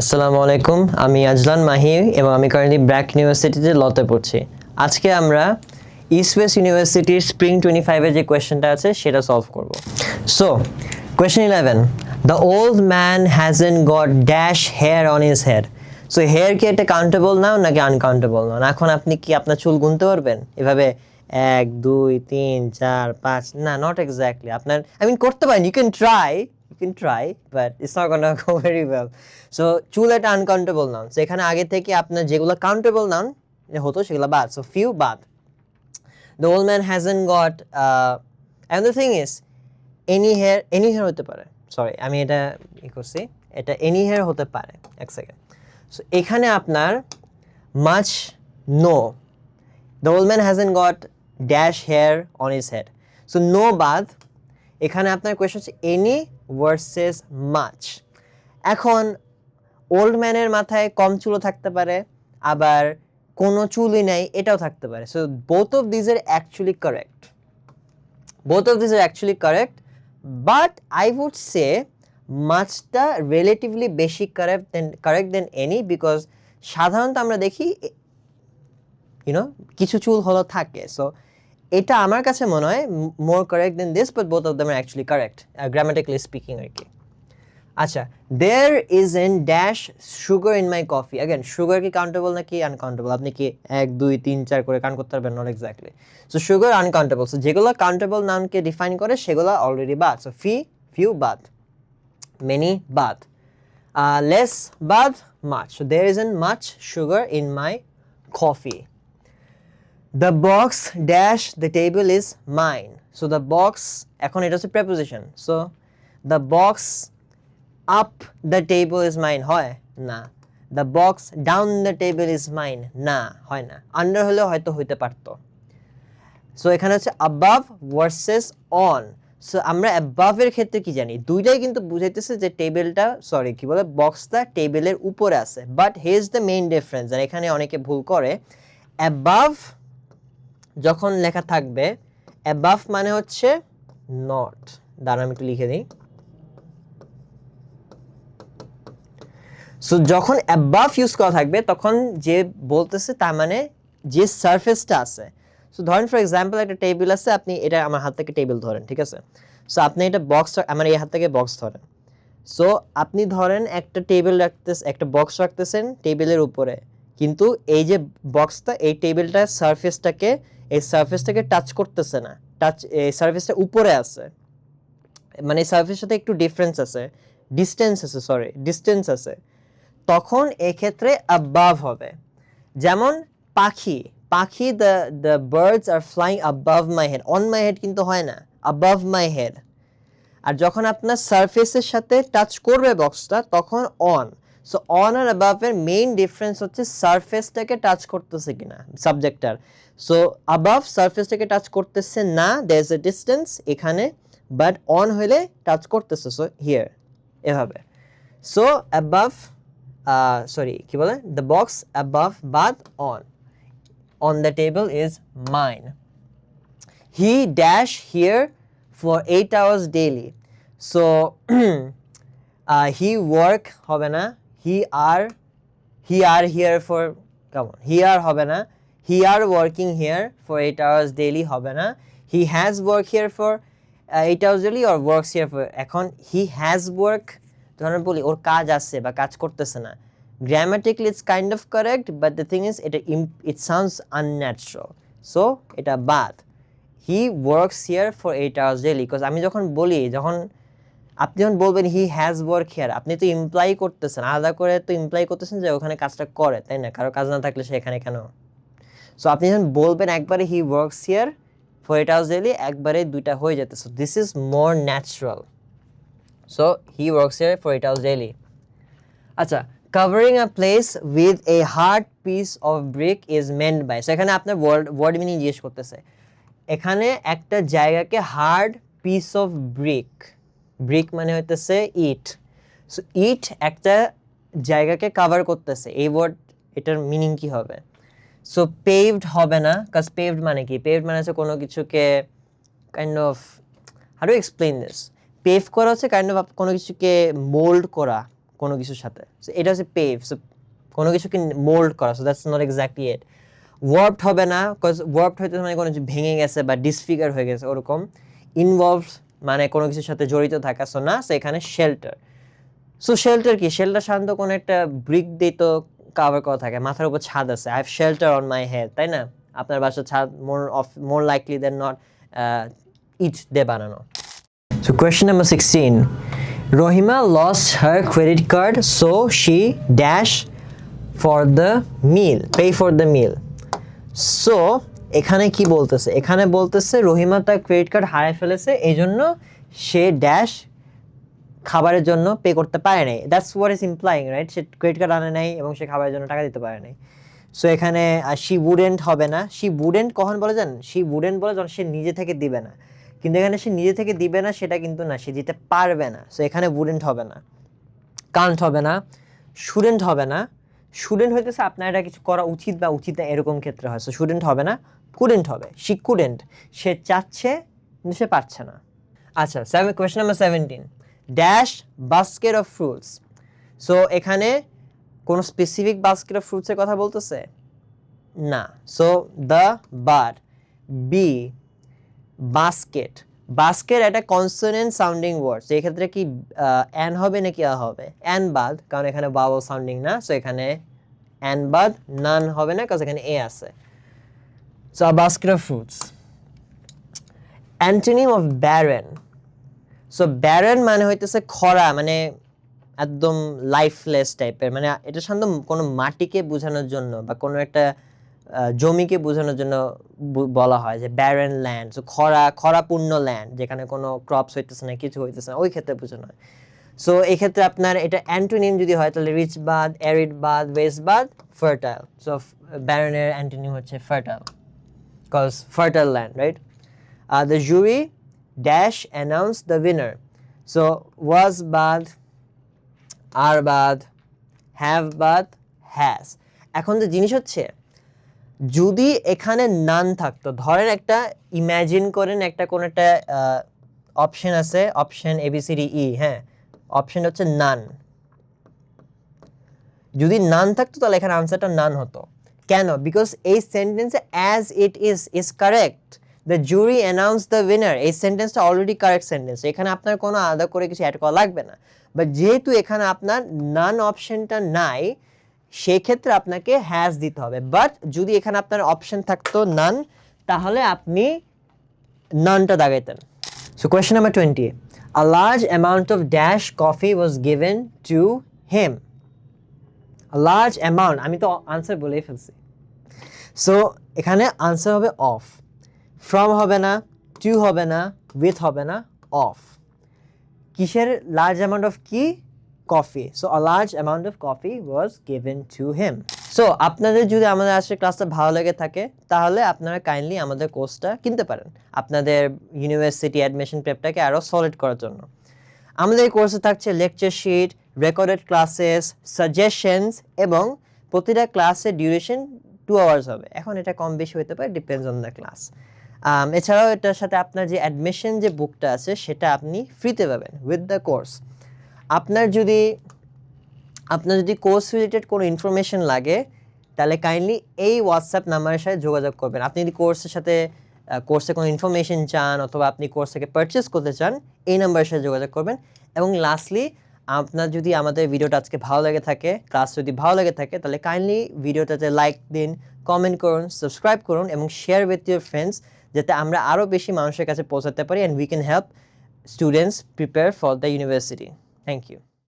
আসসালামু আলাইকুম, আমি আজলান মাহি এবং আমি কারেন্টলি ব্র্যাক ইউনিভার্সিটিতে লতে পড়ছি। আজকে আমরা ইস্ট ওয়েস্ট ইউনিভার্সিটির স্প্রিং টোয়েন্টি ফাইভের যে কোয়েশ্চেনটা আছে, সেটা সলভ করব। So question eleven the old man hasn't got dash hair on his hair so hair কি এটা কাউন্টেবল নাও নাকি আনকাউন্টেবল নাও এখন আপনি কি আপনার চুল গুনতে পারবেন? এভাবে এক, দুই, তিন, চার, পাঁচ, না নট এক্স্যাক্টলি আপনার আই মিন করতে পারেন you can try you can try but it's not gonna go very well. So চুল এটা আনকাউন্টেবল নাউন so এখানে আগে থেকে আপনার যেগুলো কাউন্টেবল নাউন হতো সেগুলো বাদ। So few বাদ। The old man hasn't got uh, and the thing is any hair any হতে পারে। সরি আমি এটা ই করছি। এটা এনি হেয়ার হতে পারে। এক সেকেন্ড সো এখানে আপনার much no the old man hasn't got dash hair on his head so no বাদ। এখানে আপনার কোয়েশ্চন হচ্ছে এনি ভার্সেস মাছ এখন ওল্ড ম্যানের মাথায় কম চুলও থাকতে পারে, আবার কোনো চুলই নাই, এটাও থাকতে পারে। So both of these are actually correct both অফ these are actually correct but i would say মাছটা রিলেটিভলি বেশি correct than correct than any because সাধারণত আমরা দেখি ইউনো কিছু চুল হলো থাকে। সো এটা আমার কাছে মনে হয় more correct than this but both of them are actually correct grammatically speaking আর কি। আচ্ছা there is an dash sugar in my coffee again sugar কি কাউন্টেবল নাকি আনকাউন্টেবল আপনি কি এক, দুই, তিন, চার করে কাউন্ট করতে পারবেন? Not exactly so sugar uncountable so যেগুলো কাউন্টেবল নামকে ডিফাইন করে, সেগুলো অলরেডি বাদ সো ফি ফিউ বাদ মেনি বাদ লেস বাদ much so there is an much sugar in my coffee the box dash the table is mine so the box এখন এটা হচ্ছে preposition so the box up the table is mine হয় না। The box down the table is mine না, হয় না। Under হলেও হয়তো হইতে পারতো। সো এখানে হচ্ছে আবাভ ভার্সেস অন সো আমরা অ্যাবাভের ক্ষেত্রে কি জানি? দুইটাই কিন্তু বুঝাইতেছে যে টেবিলটা সরি কি বলে? বক্সটা টেবিলের উপরে আছে। But has the main difference আর এখানে অনেকে ভুল করে। অ্যাবাভ যখন লেখা থাকবে অ্যাবাভ মানে হচ্ছে নট দাঁড়া আমি একটু লিখে দিই। সো যখন অ্যাবাভ ইউজ করা থাকবে, তখন যে বলতেছে তার মানে যে সারফেসটা আছে। সো ধরেন ফর এক্সাম্পল একটা টেবিল আছে, আপনি এটা আমার হাত থেকে টেবিল ধরেন, ঠিক আছে? সো আপনি এটা বক্স আমার এই হাত থেকে বক্স ধরেন। সো আপনি ধরেন একটা টেবিল রাখতেছে, একটা বক্স রাখতেছেন টেবিলের উপরে। কিন্তু এই যে বক্সটা এই টেবিলটা সারফেসটাকে এই সার্ফেসটাকে টাচ করতেছে না। টাচ এই সারফেসটা উপরে আছে। মানে সার্ফেসের সাথে একটু ডিফারেন্স আছে। ডিস্টেন্স আছে সরি ডিস্টেন্স আছে। তখন এক্ষেত্রে অ্যাবাভ হবে। যেমন পাখি পাখি the the birds are flying above my head on my head কিন্তু হয় না অ্যাবাভ মাই হেড আর যখন আপনার সারফেসের সাথে টাচ করবে বক্সটা তখন অন সো অন আর অ্যাবাভের মেইন ডিফারেন্স হচ্ছে সারফেসটাকে টাচ করতেছে কিনা সাবজেক্টটার সো অ্যাবাভ সারফেসটাকে টাচ করতেছে না দের ইজ এ ডিস্টেন্স এখানে বাট অন হলে টাচ করতেছে সো হিয়ার এভাবে। সো অ্যাবাভ সরি কি বলে? দ্য বক্স অ্যাবাভ বাদ on on the table is mine he dash here for eight hours daily so he work হবে না he R he R here for কেমন হি are হবে না। He are working here for eight hours daily হবে না। He has work here for eight hours daily or works here for এখন he has work ধরেন বলি, ওর কাজ আছে বা কাজ করতেছে না। Grammatically it's kind of correct but the thing is এটা um it sounds unnatural so এটা বাদ he works here for eight hours daily because আমি যখন বলি, যখন আপনি যখন বলবেন হি হ্যাজ ওয়ার্ক হিয়ার আপনি তো ইমপ্লাই করতেছেন, আলাদা করে তো ইমপ্লাই করতেছেন যে ওখানে কাজটা করে, তাই না? কারও কাজ না থাকলে সে এখানে কেন? সো আপনি যখন বলবেন, একবারে he works here for eight hours daily একবারে দুইটা হয়ে যেতে so this is more natural so he works here for eight hours daily আচ্ছা covering a place with a hard piece of brick is mend by so এখানে আপনার word word meaning জিজ্ঞেস করতেছে। এখানে একটা জায়গাকে hard piece of brick brick মানে হইতেছে ইট সো ইট একটা জায়গাকে কাভার করতেছে। এই ওয়ার্ড এটার মিনিং কি হবে? সো পেভড হবে না কাজ পেভড মানে কি? পেভড মানে হচ্ছে কোনো কিছুকে kind of how do explain this pave করা হচ্ছে কাইন্ড অফ কোনো কিছুকে মোল্ড করা, কোনো কিছুর সাথে। সো এটা হচ্ছে পেভ সো কোনো কিছুকে মোল্ড করা। So that's not exactly it warped হবে না কজ ওয়ার্পড হইতে মানে কোনো কিছু ভেঙে গেছে বা ডিসফিগার হয়ে গেছে, ওরকম। ইনভলভ মানে কোনো কিছুর সাথে জড়িত থাকা সো না সেখানে শেল্টার সো শেল্টার কি? শেল্টার সাধারণত কোনো একটা ব্রিক দিয়ে তো কাভার করা থাকে, মাথার উপর ছাদ আছে। I have shelter on my head তাই না? আপনার বাসার ছাদ more of more likely then not ইট দিয়ে বানানো। So question number 16. Rohima lost her credit card, so she dash for the meal pay for the meal So এখানে কি বলতেছে? এখানে বলতেছে রহিমা তার ক্রেডিট কার্ড হারায় ফেলেছে এই জন্য সে ড্যাশ খাবারের জন্য পে করতে পারে নাই। That's what is implying right say credit card আনে নাই এবং সে খাবারের জন্য টাকা দিতে পারে নাই। সো এখানে শি উডেন্ট হবে না। শি উডেন্ট কখন বলে জান শি উডেন্ট বলে যখন সে নিজে থেকে দিবে না। কিন্তু এখানে সে নিজে থেকে দিবে না, সেটা কিন্তু না, সে দিতে পারবে না। সো এখানে উডেন্ট হবে না। কান্ট হবে না। স্টুডেন্ট হবে না। স্টুডেন্ট হইতেছে আপনার এটা কিছু করা উচিত বা উচিত না এরকম ক্ষেত্রে হয়। সো স্টুডেন্ট হবে না কুডেন্ট হবে। সি কুডেন্ট সে চাচ্ছে, কিন্তু সে পারছে না। আচ্ছা seven question number seventeen dash basket of fruits so এখানে কোনো স্পেসিফিক বাস্কেট অফ ফ্রুটসের কথা বলতেছে? না। So the bar b basket basket একটা কনসোনেন্ট সাউন্ডিং ওয়ার্ড এই ক্ষেত্রে কি অ্যান হবে নাকি আ হবে? অ্যান বাদ, কারণ এখানে বাবল সাউন্ডিং না সো এখানে অ্যান বাদ নান হবে না কারণ এখানে এ আছে। So a basket of fruits antonym of barren so barren মানে হইতেছে খরা মানে একদম লাইফলেস টাইপের মানে এটা সাধারণত কোনো মাটিকে বোঝানোর জন্য বা কোনো একটা জমিকে বোঝানোর জন্য বলা হয় যে ব্যারেন ল্যান্ড সো খরা খরাপূর্ণ ল্যান্ড যেখানে কোনো ক্রপস হইতেছে না কিছু হইতেছে না ওই ক্ষেত্রে বোঝানো হয় সো এই ক্ষেত্রে আপনার এটা অ্যান্টোনিম যদি হয় তাহলে রিচ বাদ অ্যারিড বাদ ওয়েস্ট বাদ ফার্টাইল সো ব্যারেনের অ্যান্টোনিম হচ্ছে fertile cause fertile land right uh, the jury dash announced the winner. So was bad, are bad, have bad, has. এখন যে জিনিস হচ্ছে যদি এখানে নান থাকতো, ধরেন একটা ইম্যাজিন করেন একটা কোন একটা অপশন আছে অপশন এবিসিডি ই হ্যাঁ অপশন হচ্ছে নান যদি নান থাকতো, তাহলে এখানে আনসারটা নান হতো। কেন? বিকজ এই সেন্টেন্সে as it is is correct the jury announce the winner এই সেন্টেন্সটা অলরেডি কারেক্ট সেন্টেন্স এখানে আপনার কোনো আলাদা করে কিছু অ্যাড করা লাগবে না। বাট যেহেতু এখানে আপনার নান অপশনটা নাই সেক্ষেত্রে আপনাকে হ্যাজ দিতে হবে। বাট যদি এখানে আপনার অপশন থাকতো নান তাহলে আপনি নানটা দাগাইতেন। So question number 20. A large amount of dash coffee was given to him large amount, আমি তো আনসার বলেই ফেলছি। সো এখানে আনসার হবে অফ ফ্রম হবে না টু হবে না উইথ হবে না অফ কিসের লার্জ অ্যামাউন্ট অফ কি? Coffee so a large amount of coffee was given to him so আপনাদের যদি আমাদের আজকের ক্লাসটা ভালো লেগে থাকে, তাহলে আপনারা কাইন্ডলি আমাদের কোর্সটা কিনতে পারেন। আপনাদের ইউনিভার্সিটি অ্যাডমিশন প্রেপটাকে আরও সলিড করার জন্য। আমাদের এই কোর্সে থাকছে lecture sheet recorded classes suggestions এবং প্রতিটা ক্লাসের ডিউরেশন টু আওয়ার্স হবে। এখন এটা কম বেশি হতে পারে ডিপেন্ডস অন দ্য ক্লাস এছাড়াও এটার সাথে আপনার যে অ্যাডমিশন যে বুকটা আছে, সেটা আপনি ফ্রিতে পাবেন উইথ দ্য কোর্স আপনার যদি আপনার যদি কোর্স রিলেটেড কোনো ইনফরমেশন লাগে, তাহলে কাইন্ডলি এই হোয়াটসঅ্যাপ নাম্বারের সাথে যোগাযোগ করবেন। আপনি যদি কোর্সের সাথে কোর্সে কোনো ইনফরমেশন চান অথবা আপনি কোর্স থেকে পারচেস করতে চান, এই নাম্বারের সাথে যোগাযোগ করবেন। এবং লাস্টলি আপনার যদি আমাদের ভিডিওটা আজকে ভালো লেগে থাকে ক্লাস যদি ভালো লেগে থাকে, তাহলে কাইন্ডলি ভিডিওটাতে লাইক দিন কমেন্ট করুন সাবস্ক্রাইব করুন এবং শেয়ার উইথ ইউর ফ্রেন্ডস যাতে আমরা আরও বেশি মানুষের কাছে পৌঁছাতে পারি and we can help students prepare for the university thank you